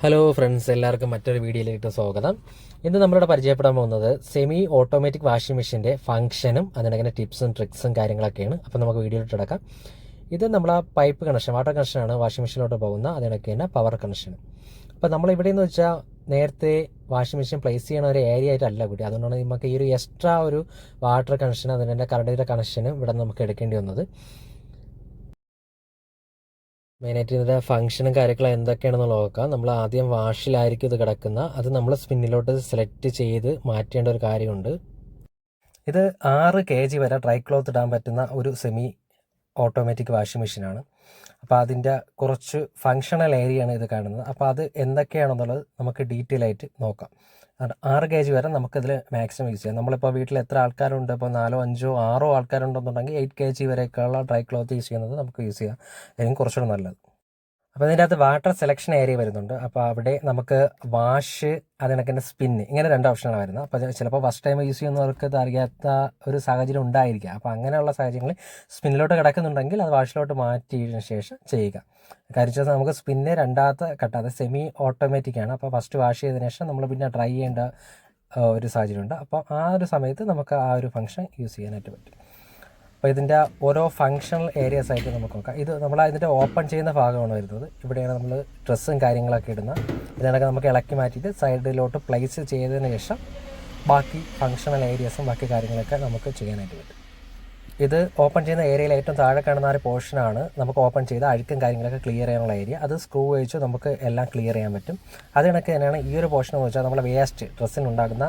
Hello friends എല്ലാവർക്കും മറ്റൊരു വീഡിയോയിലേക്ക് സ്വാഗതം. ഇന്ന് നമ്മളിവിടെ പരിചയപ്പെടാൻ പോകുന്നത് സെമി ഓട്ടോമാറ്റിക് വാഷിംഗ് മെഷീന്റെ ഫംഗ്ഷനും അതിനകത്തെ ടിപ്സും ട്രിക്സും കാര്യങ്ങളൊക്കെയാണ്. അപ്പോൾ നമുക്ക് വീഡിയോയിലോട്ട് കിടക്കാം. ഇത് നമ്മൾ ആ പൈപ്പ് കണക്ഷൻ വാട്ടർ കണക്ഷനാണ് വാഷിംഗ് മെഷീനിലോട്ട് പോകുന്ന അതിനൊക്കെ തന്നെ പവർ കണക്ഷൻ അപ്പോൾ നമ്മൾ ഇവിടെ എന്ന് വെച്ചാൽ നേരത്തെ വാഷിംഗ് മെഷീൻ പ്ലേസ് ചെയ്യണ ഒരു ഏരിയ ആയിട്ടല്ല കൂടി. അതുകൊണ്ടാണ് നമുക്ക് ഈ ഒരു എക്സ്ട്രാ ഒരു വാട്ടർ കണക്ഷൻ അതിന്റെ കറണ്ടിന്റെ കണക്ഷനും ഇവിടെ നമുക്ക് എടുക്കേണ്ടി വന്നത്. മെയിനായിട്ട് ഇതിന്റെ ഫംഗ്ഷനും കാര്യങ്ങളും എന്തൊക്കെയാണെന്ന് നോക്കാം. നമ്മൾ ആദ്യം വാഷിലായിരിക്കും ഇത് കിടക്കുന്ന. അത് നമ്മൾ സ്പിന്നിലോട്ട് സെലക്ട് ചെയ്ത് മാറ്റേണ്ട ഒരു കാര്യമുണ്ട്. ഇത് ആറ് കെ ജി വരെ ഡ്രൈ ക്ലോത്ത് ഇടാൻ പറ്റുന്ന ഒരു സെമി ഓട്ടോമാറ്റിക് വാഷിംഗ് മെഷീനാണ് അപ്പോൾ അതിന്റെ കുറച്ച് ഫങ്ഷണൽ ഏരിയ ആണ് ഇത് കാണുന്നത്. അപ്പോൾ അത് എന്തൊക്കെയാണെന്നുള്ളത് നമുക്ക് ഡീറ്റെയിൽ ആയിട്ട് നോക്കാം. ആറ് കെ ജി വരെ നമുക്കിതിൽ മാക്സിമം യൂസ് ചെയ്യാം. നമ്മളിപ്പോൾ വീട്ടിൽ എത്ര ആൾക്കാരുണ്ട്? ഇപ്പോൾ നാലോ അഞ്ചോ ആറോ ആൾക്കാരുണ്ടെന്നുണ്ടെങ്കിൽ എയ്റ്റ് കെ ജി വരെയൊക്കെയുള്ള ഡ്രൈ ക്ലോത്ത് യൂസ് ചെയ്യുന്നത് നമുക്ക് യൂസ് ചെയ്യാം. അല്ലെങ്കിൽ കുറച്ചുകൂടെ നല്ലത്. അപ്പോൾ അതിന്റെ അകത്ത് വാട്ടർ സെലക്ഷൻ ഏരിയ വരുന്നുണ്ട്. അപ്പോൾ അവിടെ നമുക്ക് വാഷ് അതിനൊക്കെ സ്പിന്ന് ഇങ്ങനെ രണ്ട് ഓപ്ഷനാണ് വരുന്നത്. അപ്പോൾ ചിലപ്പോൾ ഫസ്റ്റ് ടൈം യൂസ് ചെയ്യുന്നവർക്ക് ഇത് അറിയാത്ത ഒരു സാഹചര്യം ഉണ്ടായിരിക്കുക അപ്പോൾ അങ്ങനെയുള്ള സാഹചര്യങ്ങളിൽ സ്പിന്നിലോട്ട് കിടക്കുന്നുണ്ടെങ്കിൽ അത് വാഷിലോട്ട് മാറ്റിയതിനു ശേഷം ചെയ്യുക. കാര്യം വെച്ചാൽ നമുക്ക് സ്പിന്ന് രണ്ടാമത്തെ ഘട്ടം അത് സെമി ഓട്ടോമാറ്റിക് ആണ്. അപ്പോൾ ഫസ്റ്റ് വാഷ് ചെയ്തതിനു ശേഷം നമ്മൾ പിന്നെ ഡ്രൈ ചെയ്യേണ്ട ഒരു സാഹചര്യമുണ്ട് അപ്പോൾ ആ ഒരു സമയത്ത് നമുക്ക് ആ ഒരു ഫംഗ്ഷൻ യൂസ് ചെയ്യാനായിട്ട് പറ്റും. അപ്പോൾ ഇതിന്റെ ഓരോ ഫങ്ഷണൽ ഏരിയസ് ആയിട്ട് നമുക്ക് നോക്കാം. ഇത് നമ്മൾ അതിന്റെ ഓപ്പൺ ചെയ്യുന്ന ഭാഗമാണ് വരുന്നത്. ഇവിടെയാണ് നമ്മൾ ഡ്രസ്സും കാര്യങ്ങളൊക്കെ ഇടുന്നത് ഇതിനൊക്കെ നമുക്ക് ഇളക്കി മാറ്റിയിട്ട് സൈഡിലോട്ട് പ്ലേസ് ചെയ്തതിന് ശേഷം ബാക്കി ഫങ്ഷണൽ ഏരിയസും ബാക്കി കാര്യങ്ങളൊക്കെ നമുക്ക് ചെയ്യാനായിട്ട് പറ്റും. ഇത് ഓപ്പൺ ചെയ്യുന്ന ഏരിയയിൽ ഏറ്റവും താഴെ കാണുന്ന ഒരു പോർഷനാണ് നമുക്ക് ഓപ്പൺ ചെയ്ത് അഴുക്കും കാര്യങ്ങളൊക്കെ ക്ലിയർ ചെയ്യാനുള്ള ഏരിയ അത് സ്ക്രൂ വെച്ച് നമുക്ക് എല്ലാം ക്ലിയർ ചെയ്യാൻ പറ്റും. അത് കണക്ക് തന്നെയാണ് ഈ ഒരു പോർഷൻ എന്ന് വെച്ചാൽ നമ്മുടെ വേസ്റ്റ് ഡ്രസ്സിനുണ്ടാകുന്ന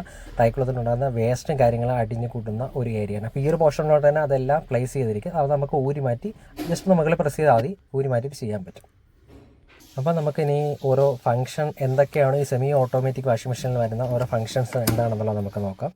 ഉണ്ടാകുന്ന വേസ്റ്റും കാര്യങ്ങളും അടിഞ്ഞു കൂട്ടുന്ന ഒരു ഏരിയയാണ് അപ്പോൾ ഈ ഒരു പോർഷനിലോട്ട് തന്നെ അതെല്ലാം പ്ലേസ് ചെയ്തിരിക്കും. അത് നമുക്ക് ഊരി മാറ്റി ജസ്റ്റ് നമ്മൾ പ്രസ് ചെയ്താൽ മതി. ഊരി മാറ്റിയിട്ട് ചെയ്യാൻ പറ്റും. അപ്പോൾ നമുക്ക് ഇനി ഓരോ ഫംഗ്ഷൻ എന്തൊക്കെയാണ് ഈ സെമി ഓട്ടോമാറ്റിക് വാഷിംഗ് മെഷീനിൽ വരുന്ന ഓരോ ഫംഗ്ഷൻസ് എന്താണെന്നുള്ളത് നമുക്ക് നോക്കാം.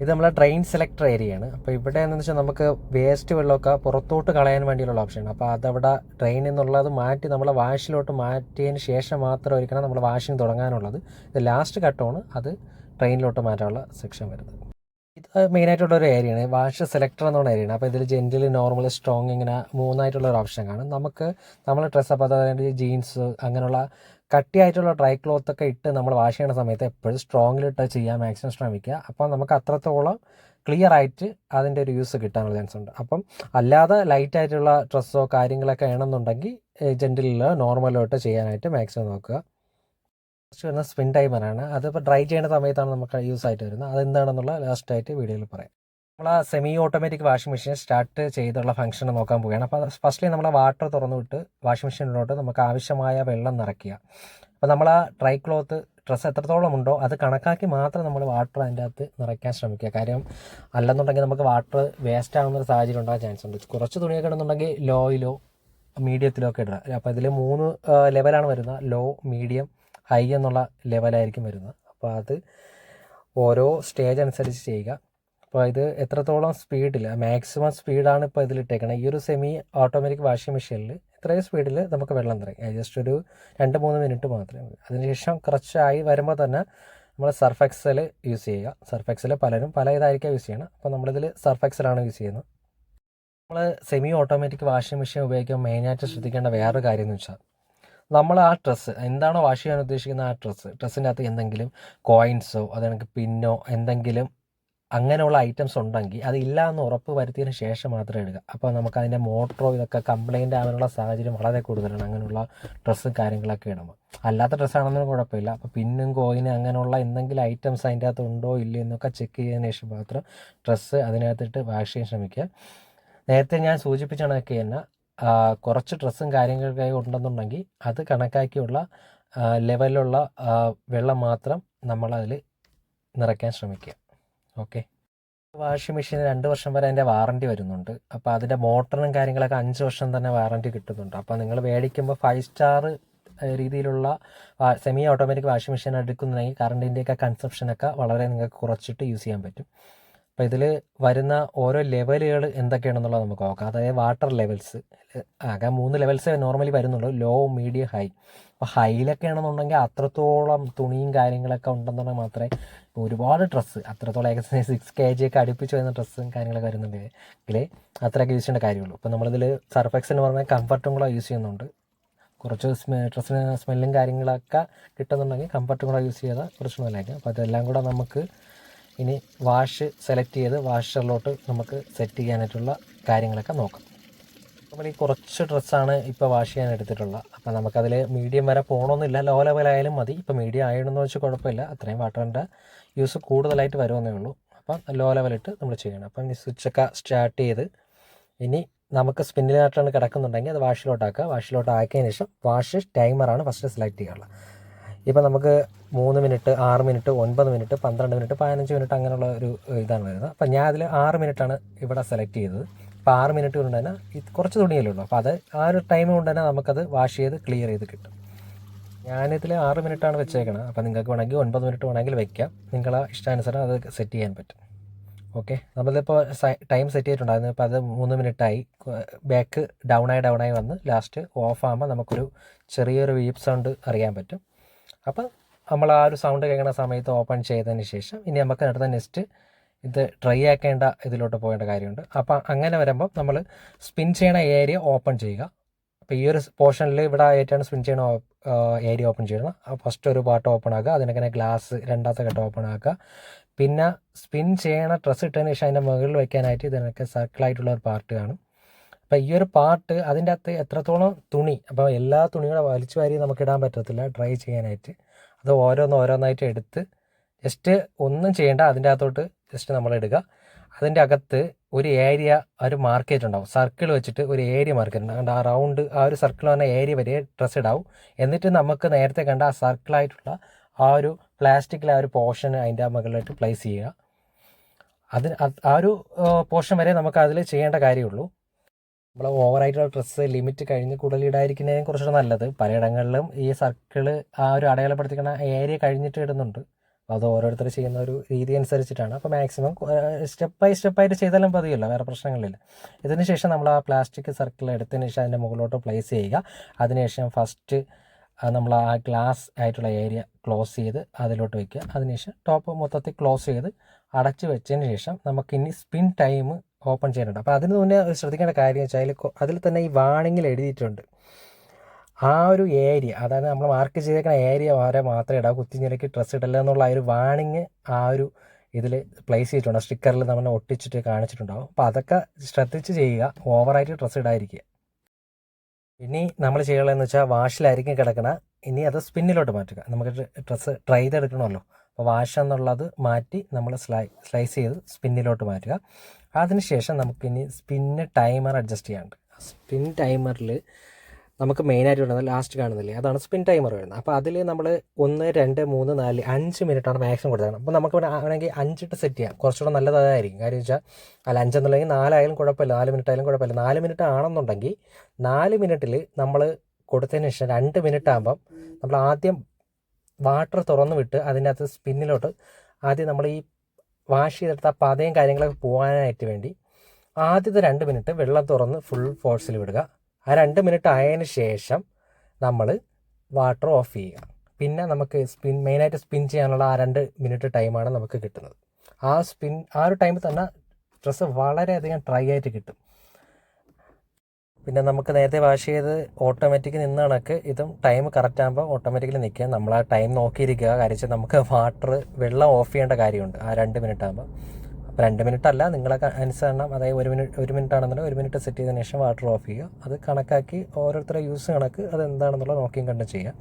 ഇത് നമ്മളെ ഡ്രെയിൻ സെലക്ടർ ഏരിയയാണ് അപ്പോൾ ഇവിടെ എന്ന് വെച്ചാൽ നമുക്ക് വേസ്റ്റ് വെള്ളമൊക്കെ പുറത്തോട്ട് കളയാൻ വേണ്ടിയുള്ള ഓപ്ഷനാണ് അപ്പോൾ അതവിടെ ഡ്രെയിൻ എന്നുള്ളത് മാറ്റി നമ്മളെ വാഷിലോട്ട് മാറ്റിയതിന് ശേഷം മാത്രമായിരിക്കണം നമ്മൾ വാഷിംഗ് തുടങ്ങാനുള്ളത്. ഇത് ലാസ്റ്റ് ഘട്ടമാണ്. അത് ട്രെയിനിലോട്ട് മാറ്റാനുള്ള സെക്ഷൻ വരുന്നത്. മെയിനായിട്ടുള്ള ഒരു ഏരിയയാണ് വാഷ് സെലക്ടർ എന്നുള്ള ഏരിയയാണ് അപ്പോൾ ഇതിൽ ജെന്റിൽ നോർമൽ സ്ട്രോങ് ഇങ്ങനെ മൂന്നായിട്ടുള്ള ഒരു ഓപ്ഷൻ കാണും. നമുക്ക് നമ്മൾ ഡ്രസ്സ് അപ്പോൾ അതായത് ജീൻസ് അങ്ങനെയുള്ള കട്ടിയായിട്ടുള്ള ഡ്രൈ ക്ലോത്ത് ഒക്കെ ഇട്ട് നമ്മൾ വാഷ് ചെയ്യുന്ന സമയത്ത് എപ്പോഴും സ്ട്രോങ്ങിൽ സ്ട്രോങ്ങിലിട്ട് ചെയ്യാൻ മാക്സിമം ശ്രമിക്കുക. അപ്പോൾ നമുക്ക് അത്രത്തോളം ക്ലിയർ ആയിട്ട് അതിന്റെ ഒരു യൂസ് കിട്ടാനുള്ള ചാൻസ് ഉണ്ട്. അപ്പം അല്ലാതെ ലൈറ്റ് ആയിട്ടുള്ള ഡ്രസ്സോ കാര്യങ്ങളൊക്കെ ആണെന്നുണ്ടെങ്കിൽ ജെന്റിലോ നോർമലോ ഇട്ട് ചെയ്യാനായിട്ട് മാക്സിമം നോക്കുക. ഫസ്റ്റ് വരുന്ന സ്പിൻ ടൈമറാണ് അതിപ്പോൾ ഡ്രൈ ചെയ്യുന്ന സമയത്താണ് നമുക്ക് യൂസ് ആയിട്ട് വരുന്നത്. അതെന്താണെന്നുള്ള ലാസ്റ്റ് ആയിട്ട് വീഡിയോയിൽ പറയാം. നമ്മൾ ആ semi automatic washing machine start ചെയ്തുള്ള ഫംഗ്ഷൻ നോക്കാൻ പോവുകയാണ്. അപ്പോൾ ഫസ്റ്റ്ലി നമ്മൾ വാട്ടർ തുറന്നു വിട്ട് വാഷിംഗ് മെഷീനിലോട്ട് നമുക്ക് ആവശ്യമായ വെള്ളം നിറയ്ക്കുക. അപ്പോൾ നമ്മൾ ആ ഡ്രൈ ക്ലോത്ത് ഡ്രസ്സ് എത്രത്തോളം ഉണ്ടോ അത് കണക്കാക്കി മാത്രം നമ്മൾ വാട്ടർ അതിന്റെ അകത്ത് നിറയ്ക്കാൻ ശ്രമിക്കുക. കാര്യം അല്ലെന്നുണ്ടെങ്കിൽ നമുക്ക് വാട്ടർ വേസ്റ്റ് ആവുന്ന ഒരു സാഹചര്യം ഉണ്ടാകാൻ ചാൻസ് ഉണ്ട്. കുറച്ച് തുണിയൊക്കെ ഇടുന്നുണ്ടെങ്കിൽ ലോയിലോ മീഡിയത്തിലോ ഒക്കെ ഇടുക. അപ്പോൾ ഇതിൽ മൂന്ന് ലെവലാണ് വരുന്നത്. ലോ മീഡിയം ഹൈ എന്നുള്ള ലെവലായിരിക്കും വരുന്നത്. അപ്പോൾ അത് ഓരോ സ്റ്റേജ് അനുസരിച്ച് ചെയ്യുക. അപ്പോൾ ഇത് എത്രത്തോളം സ്പീഡിൽ മാക്സിമം സ്പീഡാണ് ഇപ്പോൾ ഇതിലിട്ടേക്കണത് ഈ ഒരു സെമി ഓട്ടോമാറ്റിക് വാഷിംഗ് മെഷീനിൽ ഇത്രയും സ്പീഡിൽ നമുക്ക് വെള്ളം നിറയും. ജസ്റ്റ് ഒരു രണ്ട് മൂന്ന് മിനിറ്റ് മാത്രമേ ഉള്ളൂ. അതിനുശേഷം കുറച്ചായി വരുമ്പോൾ തന്നെ നമ്മൾ സർഫ് എക്സൽ യൂസ് ചെയ്യുക. സർഫ് എക്സൽ പലരും പല ഇതായിരിക്കാം യൂസ് ചെയ്യണം. അപ്പോൾ നമ്മളിതിൽ സർഫ് എക്സലാണ് യൂസ് ചെയ്യുന്നത്. നമ്മൾ സെമി ഓട്ടോമാറ്റിക് വാഷിംഗ് മെഷീൻ ഉപയോഗിക്കുമ്പോൾ മെയിനായിട്ട് ശ്രദ്ധിക്കേണ്ട വേറൊരു കാര്യം എന്ന് വെച്ചാൽ നമ്മൾ ആ ഡ്രസ്സ് എന്താണോ വാഷ് ചെയ്യാൻ ഉദ്ദേശിക്കുന്ന ആ ഡ്രസ്സ് ഡ്രസ്സിന്റെ അകത്ത് എന്തെങ്കിലും കോയിൻസോ അതെനിക്ക് പിന്നോ എന്തെങ്കിലും അങ്ങനെയുള്ള ഐറ്റംസ് ഉണ്ടെങ്കിൽ അതില്ല എന്ന് ഉറപ്പ് വരുത്തിയതിന് ശേഷം മാത്രമേ എടുക്കുക അപ്പോൾ നമുക്ക് അതിന്റെ മോട്ടറോ ഇതൊക്കെ കംപ്ലൈന്റ് ആവാനുള്ള സാഹചര്യം വളരെ കൂടുതലാണ്. അങ്ങനെയുള്ള ഡ്രസ്സും കാര്യങ്ങളൊക്കെ ഇടുമ്പോൾ. അല്ലാത്ത ഡ്രസ്സാണെന്നും കുഴപ്പമില്ല. അപ്പോൾ പിന്നും കോയിന് അങ്ങനെയുള്ള എന്തെങ്കിലും ഐറ്റംസ് അതിന്റെ അകത്ത് ഉണ്ടോ ഇല്ലയോ എന്നൊക്കെ ചെക്ക് ചെയ്തതിന് ശേഷം മാത്രം ഡ്രസ്സ് അതിനകത്തിട്ട് വാഷ് ചെയ്യാൻ ശ്രമിക്കുക. നേരത്തെ ഞാൻ സൂചിപ്പിച്ച കണക്ക് തന്നെ കുറച്ച് ഡ്രസ്സും കാര്യങ്ങളൊക്കെ ഉണ്ടെന്നുണ്ടെങ്കിൽ അത് കണക്കാക്കിയുള്ള ലെവലിലുള്ള വെള്ളം മാത്രം നമ്മളതിൽ നിറയ്ക്കാൻ ശ്രമിക്കുക. ഓക്കെ? വാഷിംഗ് മെഷീൻ രണ്ട് വർഷം വരെ അതിന്റെ വാറണ്ടി വരുന്നുണ്ട്. അപ്പോൾ അതിന്റെ മോട്ടറും കാര്യങ്ങളൊക്കെ അഞ്ച് വർഷം തന്നെ വാറണ്ടി കിട്ടുന്നുണ്ട്. അപ്പോൾ നിങ്ങൾ മേടിക്കുമ്പോൾ ഫൈവ് സ്റ്റാർ രീതിയിലുള്ള സെമി ഓട്ടോമാറ്റിക് വാഷിംഗ് മെഷീൻ എടുക്കുന്നുണ്ടെങ്കിൽ കറണ്ടിന്റെയൊക്കെ കൺസപ്ഷനൊക്കെ വളരെ നിങ്ങൾക്ക് കുറച്ചിട്ട് യൂസ് ചെയ്യാൻ പറ്റും. അപ്പോൾ ഇതിൽ വരുന്ന ഓരോ ലെവലുകൾ എന്തൊക്കെയാണെന്നുള്ളത് നമുക്ക് നോക്കാം. അതായത് വാട്ടർ ലെവൽസ് ആകെ മൂന്ന് ലെവൽസ് നോർമലി വരുന്നുള്ളൂ. ലോ മീഡിയം ഹൈ അപ്പോൾ ഹൈയിലൊക്കെ ആണെന്നുണ്ടെങ്കിൽ അത്രത്തോളം തുണിയും കാര്യങ്ങളൊക്കെ ഉണ്ടെന്നുണ്ടെങ്കിൽ മാത്രമേ ഒരുപാട് ഡ്രസ്സ് അത്രത്തോളം ഏകദേശം സിക്സ് കെ ജി ഒക്കെ അടുപ്പിച്ച് വരുന്ന ഡ്രസ്സും കാര്യങ്ങളൊക്കെ വരുന്നുണ്ടെങ്കിൽ അത്രയൊക്കെ യൂസ് ചെയ്യേണ്ട കാര്യമുള്ളൂ. അപ്പോൾ നമ്മളിതിൽ സർഫെക്സ് എന്ന് പറഞ്ഞാൽ കംഫർട്ടും കൂടെ യൂസ് ചെയ്യുന്നുണ്ട്. കുറച്ച് സ്മെ ഡ്രസ്സിന് സ്മെല്ലും കാര്യങ്ങളൊക്കെ കിട്ടുന്നുണ്ടെങ്കിൽ കംഫർട്ടും കൂടെ യൂസ് ചെയ്താൽ കുറച്ചും നല്ലതായിരിക്കും. അപ്പോൾ അതെല്ലാം കൂടെ നമുക്ക് ഇനി വാഷ് സെലക്ട് ചെയ്ത് വാഷറിലോട്ട് നമുക്ക് സെറ്റ് ചെയ്യാനായിട്ടുള്ള കാര്യങ്ങളൊക്കെ നോക്കാം. നമ്മൾ ഈ കുറച്ച് ഡ്രസ്സാണ് ഇപ്പോൾ വാഷ് ചെയ്യാൻ എടുത്തിട്ടുള്ളത് അപ്പോൾ നമുക്കതിൽ മീഡിയം വരെ പോകണമെന്നില്ല ലോ ലെവൽ ആയാലും മതി. ഇപ്പോൾ മീഡിയം ആയതെന്ന് വെച്ചാൽ കുഴപ്പമില്ല. അത്രയും വാട്ടറിന്റെ യൂസ് കൂടുതലായിട്ട് വരുമെന്നേ ഉള്ളൂ. അപ്പം ലോ ലെവലിട്ട് നമ്മൾ ചെയ്യണം. അപ്പം ഈ സ്വിച്ചൊക്കെ സ്റ്റാർട്ട് ചെയ്ത് ഇനി നമുക്ക് സ്പിന്നിലായിട്ടാണ് കിടക്കുന്നുണ്ടെങ്കിൽ അത് വാഷിലോട്ടാക്കുക വാഷിലോട്ട് ആക്കിയതിന് ശേഷം വാഷ് ടൈമറാണ് ഫസ്റ്റ് സെലക്ട് ചെയ്യാനുള്ളത്. ഇപ്പം നമുക്ക് മൂന്ന് മിനിറ്റ് ആറ് മിനിറ്റ് ഒൻപത് മിനിറ്റ് പന്ത്രണ്ട് മിനിറ്റ് പതിനഞ്ച് മിനിറ്റ് അങ്ങനെയുള്ള ഒരു ഇതാണ് വരുന്നത്. അപ്പം ഞാൻ അതിൽ ആറ് മിനിറ്റാണ് ഇവിടെ സെലക്ട് ചെയ്തത്. അപ്പോൾ ആറ് മിനിറ്റ് കൊണ്ട് തന്നെ കുറച്ച് തുണിയല്ലേ ഉള്ളൂ. അപ്പോൾ അത് ആ ഒരു ടൈം കൊണ്ട് തന്നെ നമുക്കത് വാഷ് ചെയ്ത് ക്ലിയർ ചെയ്ത് കിട്ടും. ഞാനിതിൽ ആറ് മിനിറ്റാണ് വെച്ചേക്കണത് അപ്പോൾ നിങ്ങൾക്ക് വേണമെങ്കിൽ ഒൻപത് മിനിറ്റ് വേണമെങ്കിൽ വെക്കാം. നിങ്ങളെ ഇഷ്ടാനുസരണം അത് സെറ്റ് ചെയ്യാൻ പറ്റും. ഓക്കെ നമ്മളിപ്പോൾ ടൈം സെറ്റ് ചെയ്തിട്ടുണ്ടായിരുന്നു. അപ്പോൾ അത് മൂന്ന് മിനിറ്റായി. ബാക്ക് ഡൗൺ ആയി ഡൗൺ ആയി വന്ന് ലാസ്റ്റ് ഓഫ് ആകുമ്പോൾ നമുക്കൊരു ചെറിയൊരു വീപ്പ് സൗണ്ട് അറിയാൻ പറ്റും. അപ്പം നമ്മൾ ആ ഒരു സൗണ്ട് കേൾക്കുന്ന സമയത്ത് ഓപ്പൺ ചെയ്തതിന് ശേഷം ഇനി നമുക്ക് അടുത്ത നെക്സ്റ്റ് ഇത് ട്രൈ ആക്കേണ്ട ഇതിലോട്ട് പോകേണ്ട കാര്യമുണ്ട്. അപ്പം അങ്ങനെ വരുമ്പോൾ നമ്മൾ സ്പിൻ ചെയ്യണ ഏരിയ ഓപ്പൺ ചെയ്യുക. അപ്പോൾ ഈ ഒരു പോർഷനിൽ ഇവിടെ ആയിട്ടാണ് സ്പിൻ ചെയ്യണ ഏരിയ ഓപ്പൺ ചെയ്യണം. ഫസ്റ്റ് ഒരു പാർട്ട് ഓപ്പൺ ആക്കുക. അതിനങ്ങനെ ഗ്ലാസ് രണ്ടാമത്തെ ഘട്ടം ഓപ്പൺ ആക്കുക. പിന്നെ സ്പിൻ ചെയ്യണ ഡ്രസ്സ് ഇട്ടതിന് ശേഷം അതിന്റെ മുകളിൽ വയ്ക്കാനായിട്ട് ഇതിനൊക്കെ സർക്കിളായിട്ടുള്ള ഒരു പാർട്ട് കാണും. അപ്പോൾ ഈ ഒരു പാർട്ട് അതിന്റെ അകത്ത് എത്രത്തോളം തുണി അപ്പോൾ എല്ലാ തുണികളും വലിച്ചു വാരി നമുക്ക് ഇടാൻ പറ്റത്തില്ല ഡ്രൈ ചെയ്യാനായിട്ട്. അത് ഓരോന്ന് ഓരോന്നായിട്ട് എടുത്ത് ജസ്റ്റ് ഒന്നും ചെയ്യേണ്ട അതിന്റെ അകത്തോട്ട് ജസ്റ്റ് നമ്മൾ ഇടുക. അതിന്റെ അകത്ത് ഒരു ഏരിയ ഒരു മാർക്കറ്റ് ഉണ്ടാവും. സർക്കിൾ വെച്ചിട്ട് ഒരു ഏരിയ മാർക്കറ്റ് ഉണ്ടാവും ആ റൗണ്ട് ആ ഒരു സർക്കിൾ വന്ന ഏരിയ വരെ ഡ്രസ്സ് ഇടാവും. എന്നിട്ട് നമുക്ക് നേരത്തെ കണ്ട ആ സർക്കിളായിട്ടുള്ള ആ ഒരു പ്ലാസ്റ്റിക്കിലെ ആ ഒരു പോർഷൻ അതിന്റെ മുകളിലായിട്ട് പ്ലേസ് ചെയ്യുക. അതിന് ആ ഒരു പോർഷൻ വരെ നമുക്ക് അതിൽ ചെയ്യേണ്ട കാര്യമുള്ളൂ നമ്മൾ ഓവറായിട്ടുള്ള ഡ്രസ്സ് ലിമിറ്റ് കഴിഞ്ഞ് കൂടുതൽ ഇടാതിരിക്കുന്നതിനെ കുറച്ചുകൂടെ നല്ലത്. പലയിടങ്ങളിലും ഈ സർക്കിൾ ആ ഒരു അടയാളപ്പെടുത്തിക്കുന്ന ഏരിയ കഴിഞ്ഞിട്ട് ഇടുന്നുണ്ട് അത് ഓരോരുത്തർ ചെയ്യുന്ന ഒരു രീതി അനുസരിച്ചിട്ടാണ്. അപ്പോൾ മാക്സിമം സ്റ്റെപ്പ് ബൈ സ്റ്റെപ്പായിട്ട് ചെയ്താലും പതിയല്ല വേറെ പ്രശ്നങ്ങളില്ല. ഇതിന് ശേഷം നമ്മൾ ആ പ്ലാസ്റ്റിക് സർക്കിൾ എടുത്തതിന് ശേഷം അതിന്റെ മുകളിലോട്ട് പ്ലേസ് ചെയ്യുക. അതിനുശേഷം ഫസ്റ്റ് നമ്മൾ ആ ഗ്ലാസ് ആയിട്ടുള്ള ഏരിയ ക്ലോസ് ചെയ്ത് അതിലോട്ട് വയ്ക്കുക അതിനുശേഷം ടോപ്പ് മൊത്തത്തിൽ ക്ലോസ് ചെയ്ത് അടച്ചു വെച്ചതിന് ശേഷം നമുക്കിനി സ്പിൻ ടൈം ഓപ്പൺ ചെയ്യാനുണ്ട് അപ്പോൾ അതിന് മുന്നേ ശ്രദ്ധിക്കേണ്ട കാര്യം വെച്ചാൽ അതിൽ തന്നെ ഈ വാണിങ്ങിൽ എഴുതിയിട്ടുണ്ട്. ആ ഒരു ഏരിയ അതായത് നമ്മൾ മാർക്ക് ചെയ്തേക്കുന്ന ഏരിയ വരെ മാത്രമേ ഇടാവൂ. കുത്തിഞ്ഞിലേക്ക് ഡ്രസ്സ് ഇടല്ല എന്നുള്ള ആ ഒരു വാണിങ് ആ ഒരു ഇതിൽ പ്ലേസ് ചെയ്തിട്ടുണ്ട്. സ്റ്റിക്കറിൽ നമ്മൾ ഒട്ടിച്ചിട്ട് കാണിച്ചിട്ടുണ്ടാവും. അപ്പോൾ അതൊക്കെ ശ്രദ്ധിച്ച് ചെയ്യുക. ഓവറായിട്ട് ഡ്രസ്സ് ഇടാതിരിക്കുക. ഇനി നമ്മൾ ചെയ്യാനുള്ളതെന്ന് വെച്ചാൽ വാഷിലായിരിക്കും കിടക്കണ. ഇനി അത് സ്പിന്നിലോട്ട് മാറ്റുക. നമുക്ക് ഡ്രസ്സ് ട്രൈ ചെയ്തെടുക്കണമല്ലോ. അപ്പോൾ വാഷ് എന്നുള്ളത് മാറ്റി നമ്മൾ സ്ലൈ സ്ലൈസ് ചെയ്ത് സ്പിന്നിലോട്ട് മാറ്റുക. അതിനുശേഷം നമുക്കിനി സ്പിന്ന് ടൈമർ അഡ്ജസ്റ്റ് ചെയ്യാനുണ്ട്. സ്പിൻ ടൈമറിൽ നമുക്ക് മെയിനായിട്ട് വരുന്നത് ലാസ്റ്റ് കാണുന്നില്ലേ? അതാണ് സ്പിൻ ടൈമർ വരുന്നത്. അപ്പോൾ അതിൽ നമ്മൾ ഒന്ന് രണ്ട് മൂന്ന് നാല് അഞ്ച് മിനിറ്റാണ് മാക്സിമം കൊടുത്തത് അപ്പോൾ നമുക്ക് വേണമെങ്കിൽ അഞ്ചിട്ട് സെറ്റ് ചെയ്യാം. കുറച്ചുകൂടെ നല്ലതായിരിക്കും. കാര്യം വെച്ചാൽ അല്ല അഞ്ചെന്നുണ്ടെങ്കിൽ നാലായാലും കുഴപ്പമില്ല. നാല് മിനിറ്റ് ആയാലും കുഴപ്പമില്ല. നാല് മിനിറ്റ് ആണെന്നുണ്ടെങ്കിൽ നാല് മിനിറ്റിൽ നമ്മൾ കൊടുത്തതിന് ശേഷം രണ്ട് മിനിറ്റ് ആകുമ്പം നമ്മൾ ആദ്യം വാട്ടർ തുറന്നു വിട്ട് അതിന്റെ അകത്ത് സ്പിന്നിലോട്ട് ആദ്യം നമ്മൾ ഈ വാഷ് ചെയ്തെടുത്ത പതയും കാര്യങ്ങളൊക്കെ പോകാനായിട്ട് വേണ്ടി ആദ്യത്തെ രണ്ട് മിനിറ്റ് വെള്ളം തുറന്ന് ഫുൾ ഫോഴ്സിൽ വിടുക. ആ രണ്ട് മിനിറ്റ് ആയതിനു ശേഷം നമ്മൾ വാട്ടർ ഓഫ് ചെയ്യുക. പിന്നെ നമുക്ക് സ്പിൻ മെയിനായിട്ട് സ്പിൻ ചെയ്യാനുള്ള ആ രണ്ട് മിനിറ്റ് ടൈമാണ് നമുക്ക് കിട്ടുന്നത്. ആ സ്പിൻ ആ ഒരു ടൈമിൽ തന്നെ ഡ്രസ്സ് വളരെയധികം ഡ്രൈ ആയിട്ട് കിട്ടും. പിന്നെ നമുക്ക് നേരത്തെ വാഷ് ചെയ്ത് ഓട്ടോമാറ്റിക് നിന്ന കണക്ക് ഇതും ടൈം കറക്റ്റ് ആകുമ്പോൾ ഓട്ടോമാറ്റിക്കലി നിൽക്കുക നമ്മൾ ആ ടൈം നോക്കിയിരിക്കുക. കാര്യം നമുക്ക് വാട്ടർ വെള്ളം ഓഫ് ചെയ്യേണ്ട കാര്യമുണ്ട്. ആ രണ്ട് മിനിറ്റ് ആകുമ്പോൾ അപ്പോൾ രണ്ട് മിനിറ്റ് അല്ല നിങ്ങളെ അനുസരണം അതായത് ഒരു മിനിറ്റ് ഒരു മിനിറ്റ് ആണെന്നുണ്ടെങ്കിൽ ഒരു മിനിറ്റ് സെറ്റ് ചെയ്തതിന് ശേഷം വാട്ടർ ഓഫ് ചെയ്യുക. അത് കണക്കാക്കി ഓരോരുത്തരുടെ യൂസ് കണക്ക് അത് എന്താണെന്നുള്ളത് നോക്കിയും കണ്ടും ചെയ്യുക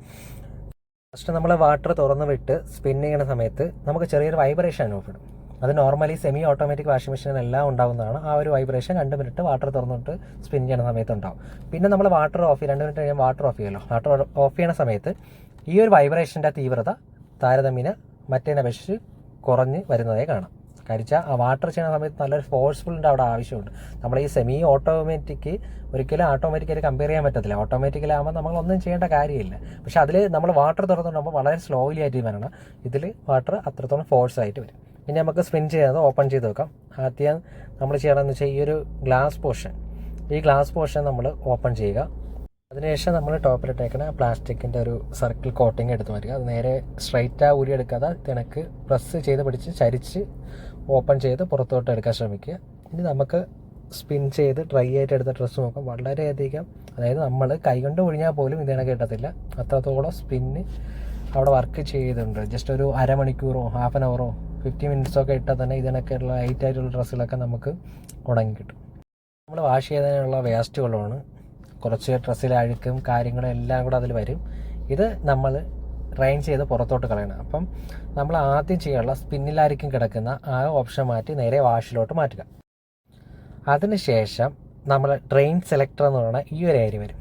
ഫസ്റ്റ് നമ്മൾ വാട്ടർ തുറന്ന് വിട്ട് സ്പിൻ ചെയ്യുന്ന സമയത്ത് നമുക്ക് ചെറിയൊരു വൈബ്രേഷൻ അനുഭവപ്പെടും. അത് നോർമലി സെമി ഓട്ടോമാറ്റിക് വാഷിംഗ് മെഷീനിലെല്ലാം ഉണ്ടാകുന്നതാണ് ആ ഒരു വൈബ്രേഷൻ രണ്ട് മിനിറ്റ് വാട്ടർ തുറന്നിട്ട് സ്പിൻ ചെയ്യുന്ന സമയത്ത് ഉണ്ടാവും പിന്നെ നമ്മൾ വാട്ടർ ഓഫ് ചെയ്യും. രണ്ട് മിനിറ്റ് കഴിയുമ്പോൾ വാട്ടർ ഓഫ് ചെയ്യുമല്ലോ. വാട്ടർ ഓഫ് ചെയ്യുന്ന സമയത്ത് ഈ ഒരു വൈബ്രേഷന്റെ തീവ്രത താരതമ്യേന മറ്റേനെ അപേക്ഷിച്ച് കുറഞ്ഞ് വരുന്നതായി കാണാം. കരിച്ചാൽ ആ വാട്ടർ ചെയ്യുന്ന സമയത്ത് നല്ലൊരു ഫോഴ്സ്ഫുള്ളിന്റെ അവിടെ ആവശ്യമുണ്ട്. നമ്മൾ ഈ സെമി ഓട്ടോമാറ്റിക് ഒരിക്കലും ഓട്ടോമാറ്റിക്കായിട്ട് കമ്പയർ ചെയ്യാൻ പറ്റത്തില്ല. ഓട്ടോമാറ്റിക്കലാകുമ്പോൾ നമ്മളൊന്നും ചെയ്യേണ്ട കാര്യമില്ല. പക്ഷേ അതിൽ നമ്മൾ വാട്ടർ തുറന്നുണ്ടാകുമ്പോൾ വളരെ സ്ലോലി ആയിട്ട് വരണം. ഇതിൽ വാട്ടർ അത്രത്തോളം ഫോഴ്സ് ആയിട്ട് വരും. ഇനി നമുക്ക് സ്പിൻ ചെയ്യാതെ ഓപ്പൺ ചെയ്ത് വെക്കാം. ആദ്യം നമ്മൾ ചെയ്യണമെന്ന് വെച്ചാൽ ഈ ഒരു ഗ്ലാസ് പോർഷൻ ഈ ഗ്ലാസ് പോർഷൻ നമ്മൾ ഓപ്പൺ ചെയ്യുക. അതിനുശേഷം നമ്മൾ ടോപ്പിലിട്ടേക്കണ പ്ലാസ്റ്റിക്കിന്റെ ഒരു സർക്കിൾ കോട്ടിങ് എടുത്ത് വരിക അത് നേരെ സ്ട്രൈറ്റാണ് ഊരിയെടുക്കാതെ തിണക്ക് പ്രസ് ചെയ്ത് പിടിച്ച് ചരിച്ച് ഓപ്പൺ ചെയ്ത് പുറത്തോട്ട് എടുക്കാൻ ശ്രമിക്കുക. ഇനി നമുക്ക് സ്പിൻ ചെയ്ത് ഡ്രൈ ആയിട്ട് എടുത്ത ഡ്രസ്സ് നോക്കാം. വളരെയധികം അതായത് നമ്മൾ കൈകൊണ്ട് ഒഴിഞ്ഞാൽ പോലും ഇതിനെ കിട്ടത്തില്ല. അത്രത്തോളം സ്പിന്ന് അവിടെ വർക്ക് ചെയ്തിട്ടുണ്ട്. ജസ്റ്റ് ഒരു അരമണിക്കൂറോ ഹാഫ് ആൻ അവറോ ഫിഫ്റ്റി മിനിറ്റ്സൊക്കെ ഇട്ടാൽ തന്നെ ഇതിനൊക്കെയുള്ള ലൈറ്റ് ആയിട്ടുള്ള ഡ്രസ്സുകളൊക്കെ നമുക്ക് ഉണങ്ങി കിട്ടും. നമ്മൾ വാഷ് ചെയ്തതിനുള്ള വേസ്റ്റ് വെള്ളമാണ് കുറച്ച് ഡ്രസ്സിലെ അഴുക്കും കാര്യങ്ങളും എല്ലാം കൂടെ അതിൽ വരും. ഇത് നമ്മൾ ഡ്രൈൻ ചെയ്ത് പുറത്തോട്ട് കളയണം. അപ്പം നമ്മൾ ആദ്യം ചെയ്യാനുള്ള സ്പിന്നിലായിരിക്കും കിടക്കുന്ന ആ ഓപ്ഷൻ മാറ്റി നേരെ വാഷിലോട്ട് മാറ്റുക. അതിനുശേഷം നമ്മൾ ഡ്രെയിൻ സെലക്ടർ എന്ന് പറയുന്ന ഈ ഒരു ഏരിയ വരും.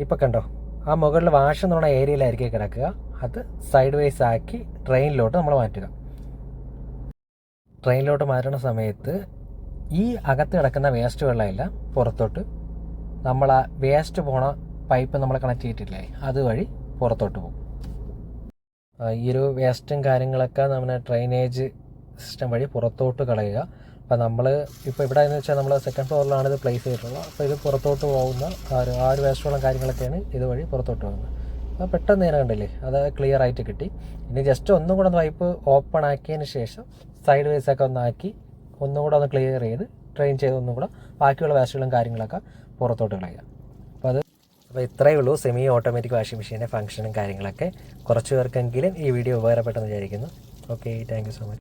ഇപ്പോൾ കണ്ടോ? ആ മുകളിൽ വാഷ് എന്ന് പറയുന്ന ഏരിയയിലായിരിക്കും കിടക്കുക. അത് സൈഡ് വൈസ് ആക്കി ട്രെയിനിലോട്ട് നമ്മൾ മാറ്റുക. ട്രെയിനിലോട്ട് മാറ്റുന്ന സമയത്ത് ഈ അകത്ത് കിടക്കുന്ന വേസ്റ്റ് വെള്ളമില്ല പുറത്തോട്ട് നമ്മൾ ആ വേസ്റ്റ് പോണ പൈപ്പ് നമ്മൾ കണക്ട് ചെയ്തിട്ടില്ലേ അതുവഴി പുറത്തോട്ട് പോകും. ഈ ഒരു വേസ്റ്റും കാര്യങ്ങളൊക്കെ നമ്മുടെ ഡ്രൈനേജ് സിസ്റ്റം വഴി പുറത്തോട്ട് കളയുക. അപ്പോൾ നമ്മൾ ഇപ്പോൾ ഇവിടെ എന്ന് വെച്ചാൽ നമ്മൾ സെക്കൻഡ് ഫ്ലോറിലാണ് ഇത് പ്ലേസ് ചെയ്തിട്ടുള്ളത്. അപ്പോൾ ഇത് പുറത്തോട്ട് പോകുന്ന ആ ആ ഒരു വേസ്റ്റ് വെള്ളം കാര്യങ്ങളൊക്കെയാണ് ഇതുവഴി പുറത്തോട്ട് പോകുന്നത്. അപ്പോൾ പെട്ടെന്ന് നേരം കണ്ടില്ലേ? അത് ക്ലിയർ ആയിട്ട് കിട്ടി. ഇനി ജസ്റ്റ് ഒന്നും കൂടെ ഒന്ന് വൈപ്പ് ഓപ്പൺ ആക്കിയതിന് ശേഷം സൈഡ് വൈസ് ഒക്കെ ഒന്നാക്കി ഒന്നും കൂടെ ഒന്ന് ക്ലിയർ ചെയ്ത് ട്രെയിൻ ചെയ്ത് ഒന്നും കൂടെ ബാക്കിയുള്ള വേസ്റ്റുകളും കാര്യങ്ങളൊക്കെ പുറത്തോട്ട് കളയുക. അപ്പോൾ അത് അപ്പോൾ ഇത്രയേ ഉള്ളൂ. സെമി ഓട്ടോമാറ്റിക് വാഷിംഗ് മെഷീന്റെ ഫംഗ്ഷനും കാര്യങ്ങളൊക്കെ കുറച്ച് പേർക്കെങ്കിലും ഈ വീഡിയോ ഉപകാരപ്പെട്ടെന്ന് വിചാരിക്കുന്നു. Okay thank so much